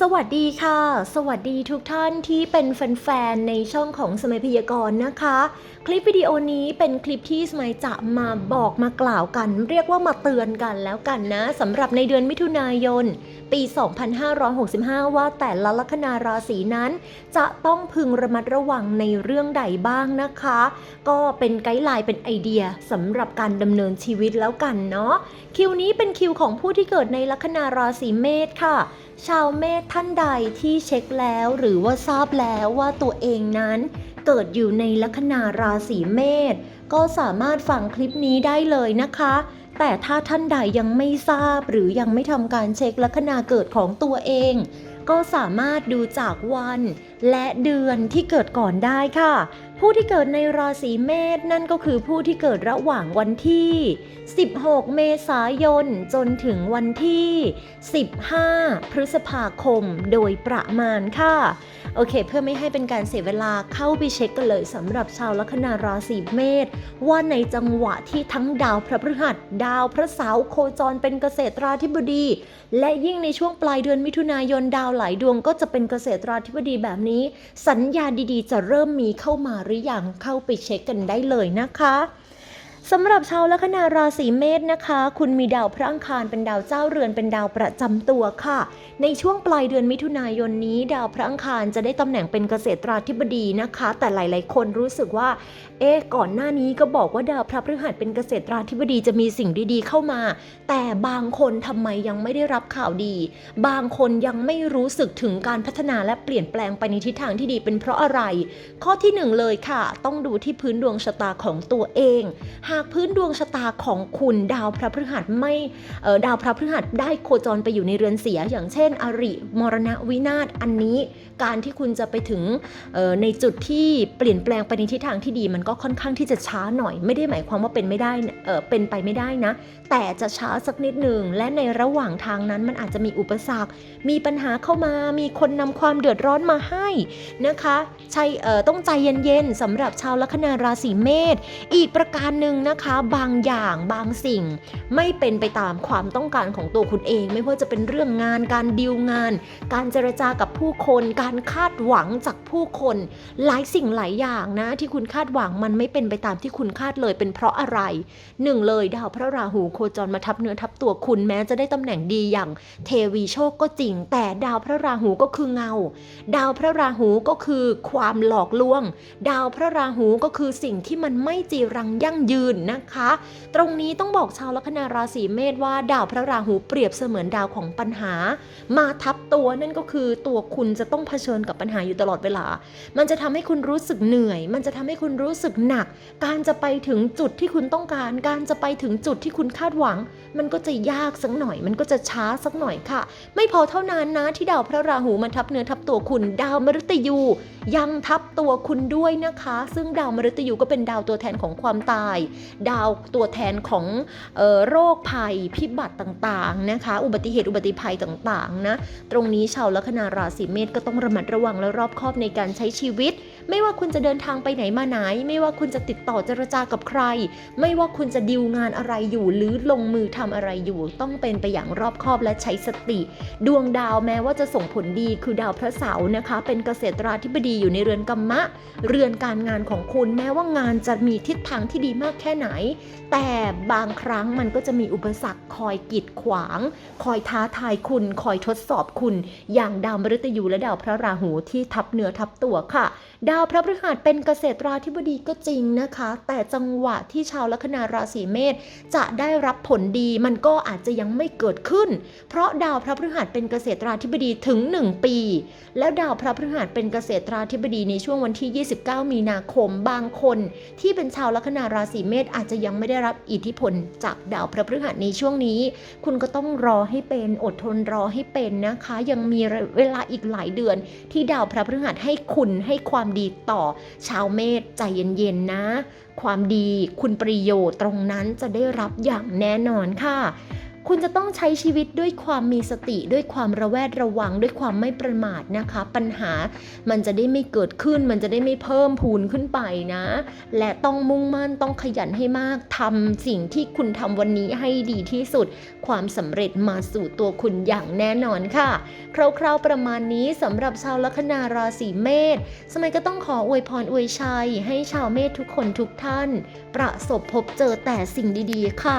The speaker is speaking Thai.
สวัสดีค่ะ สวัสดีทุกท่านที่เป็นแฟนๆในช่องของสมัยพยากรณ์นะคะ คลิปวิดีโอนี้เป็นคลิปที่สมัยจะมาบอกมากล่าวกัน เรียกว่ามาเตือนกันแล้วกันนะสำหรับในเดือนมิถุนายน ปี 2565 ว่าแต่ละลัคนาราศีนั้น จะต้องพึงระมัดระวังในเรื่องใดบ้างนะคะ ก็เป็นไกด์ไลน์เป็นไอเดียสำหรับการดำเนินชีวิตแล้วกันเนาะคิวนี้เป็นคิวของผู้ที่เกิดในลัคนาราศีเมษค่ะ ชาวเมษท่านใดที่เช็คแล้วหรือว่าทราบแล้วว่าตัวเองนั้น เกิดอยู่ในลัคนาราศีเมษก็สามารถฟังคลิปนี้ได้เลยนะคะ แต่ถ้าท่านใดยังไม่ทราบหรือยังไม่ทำการเช็คลัคนาเกิดของตัวเอง ก็สามารถดูจากวัน และเดือนที่เกิดก่อนได้ค่ะ ผู้ที่เกิดในราศีเมษนั่นก็คือผู้ที่เกิดระหว่างวันที่ 16 เมษายน จนถึงวันที่ 15 พฤษภาคมโดยประมาณค่ะ โอเค เพื่อไม่ให้เป็นการเสียเวลาเข้าไปเช็คกันเลยสำหรับชาวลัคนาราศีเมษว่าในจังหวะที่ทั้งดาวพระพฤหัส ดาวพระเสาร์โคจรเป็นเกษตราธิบดี และยิ่งในช่วงปลายเดือนมิถุนายนดาวหลายดวงก็จะเป็นเกษตราธิบดีแบบนี้ สัญญาณดีๆ จะเริ่มมีเข้ามาหรือยังเข้าไปเช็คกันได้เลยนะคะ สำหรับชาวลัคนาราศีเมษนะคะ คุณมีดาวพระอังคารเป็นดาวเจ้าเรือนเป็นดาวประจำตัวค่ะ ในช่วงปลายเดือนมิถุนายนนี้ ดาวพระอังคารจะได้ตำแหน่งเป็นเกษตราธิบดีนะคะ แต่หลายๆ คนรู้สึกว่า เอ๊ก่อนหน้านี้ก็บอกว่าดาวพระพฤหัสเป็นเกษตราธิบดีจะมีสิ่งดีๆเข้ามา แต่บางคนทำไมยังไม่ได้รับข่าวดี บางคนยังไม่รู้สึกถึงการพัฒนาและเปลี่ยนแปลงไปในทิศทางที่ดีเป็นเพราะอะไร ข้อที่หนึ่งเลยค่ะ ต้องดูที่พื้นดวงชะตาของตัวเองากพื้นดวงชะตาของคุณดาวพระพฤหัสไม่ดาวพระพฤหัสได้โคจรไปอยู่ในเรือนเสีย อย่างเช่น อริมรณวินาศอันนี้ การที่คุณจะไปถึงในจุดที่เปลี่ยนแปลงไปในทิศทางที่ดีมันก็ค่อนข้างที่จะช้าหน่อย ไม่ได้หมายความว่าเป็นไม่ได้เป็นไปไม่ได้นะ แต่จะช้าสักนิดหนึ่งและในระหว่างทางนั้นมันอาจจะมีอุปสรรค มีปัญหาเข้ามา มีคนนำความเดือดร้อนมาให้นะคะใช่ต้องใจเย็นๆสำหรับชาวลัคนาราศีเมษอีกประการหนึ่งนะคะบางอย่างบางสิ่ง ไม่เป็นไปตามความต้องการของตัวคุณเอง ไม่ว่าจะเป็นเรื่องงาน การดีลงาน การเจรจากับผู้คน การคาดหวังจากผู้คน หลายสิ่งหลายอย่างนะ ที่คุณคาดหวังมันไม่เป็นไปตามที่คุณคาดเลยเป็นเพราะอะไรหนึ่งเลยดาวพระราหูโคจรมาทับเนื้อทับตัวคุณแม้จะได้ตำแหน่งดีอย่างเทวีโชคก็จริง แต่ดาวพระราหูก็คือเงา ดาวพระราหูก็คือความหลอกลวง ดาวพระราหูก็คือสิ่งที่มันไม่จีรังยั่งยืนนะคะ ตรงนี้ต้องบอกชาวลัคนาราศีเมษว่าดาวพระราหูเปรียบเสมือนดาวของปัญหา มาทับตัวนั่นก็คือตัวคุณจะต้องเผชิญกับปัญหาอยู่ตลอดเวลา มันจะทำให้คุณรู้สึกเหนื่อย มันจะทำให้คุณรู้สึกหนัก การจะไปถึงจุดที่คุณต้องการ การจะไปถึงจุดที่คุณคาดหวัง มันก็จะยากสักหน่อย มันก็จะช้าสักหน่อยค่ะ ไม่พอเท่านั้นนะที่ดาวพระราหูมันทับเนื้อทับตัวคุณ ดาวมฤตยูยังทับตัวคุณด้วยนะคะ ซึ่งดาวมฤตยูก็เป็นดาวตัวแทนของความตายดาวตัวแทนของออโรคภัยพิบัติต่างๆนะคะ อุบัติเหตุอุบัติภัยต่างๆนะ ตรงนี้ชาวลัคนาราศีเมษก็ต้องระมัดระวังและรอบคอบในการใช้ชีวิต ไม่ว่าคุณจะเดินทางไปไหนมาไหน ไม่ว่าคุณจะติดต่อเจรจากับใคร ไม่ว่าคุณจะดิวงานอะไรอยู่ หรือลงมือทำอะไรอยู่ ต้องเป็นไปอย่างรอบคอบและใช้สติ ดวงดาวแม้ว่าจะส่งผลดีคือดาวพระเสาร์นะคะ เป็นเกษตราธิบดีอยู่ในเรือนกัมมะ เรือนการงานของคุณแม้ว่างานจะมีทิศทางที่ดีมากแค่ไหน แต่บางครั้งมันก็จะมีอุปสรรคคอยกีดขวาง คอยท้าทายคุณ คอยทดสอบคุณ อย่างดาวมฤตยูและดาวพระราหูที่ทับเนื้อทับตัวค่ะ ดาวพระพฤหัสเป็นเกษตราธิบดีก็จริงนะคะ แต่จังหวะที่ชาวลัคนาราศีเมษจะได้รับผลดีมันก็อาจจะยังไม่เกิดขึ้น เพราะดาวพระพฤหัสเป็นเกษตราธิบดีถึง 1 ปี แล้วดาวพระพฤหัสเป็นเกษตราธิบดีในช่วงวันที่ 29 มีนาคม บางคนที่เป็นชาวลัคนาราศีเมษอาจจะยังไม่ได้รับอิทธิพลจากดาวพระพฤหัสในช่วงนี้ คุณก็ต้องรอให้เป็นอดทนรอให้เป็นนะคะ ยังมีเวลาอีกหลายเดือน ที่ดาวพระพฤหัสให้คุณให้ความดีต่อชาวเมษใจเย็นๆนะ ความดีคุณประโยชน์ตรงนั้นจะได้รับอย่างแน่นอนค่ะ คุณจะต้องใช้ชีวิตด้วยความมีสติ ด้วยความระแวดระวัง ด้วยความไม่ประมาทนะคะ ปัญหามันจะได้ไม่เกิดขึ้น มันจะได้ไม่เพิ่มพูนขึ้นไปนะ และต้องมุ่งมั่นต้องขยันให้มากทำสิ่งที่คุณทำวันนี้ให้ดีที่สุด ความสำเร็จมาสู่ตัวคุณอย่างแน่นอนค่ะ คร่าวๆประมาณนี้สำหรับชาวลัคนาราศีเมษสมัยก็ต้องขออวยพรอวยชัย ให้ชาวเมษทุกคนทุกท่าน ประสบพบเจอแต่สิ่งดีๆ ค่ะ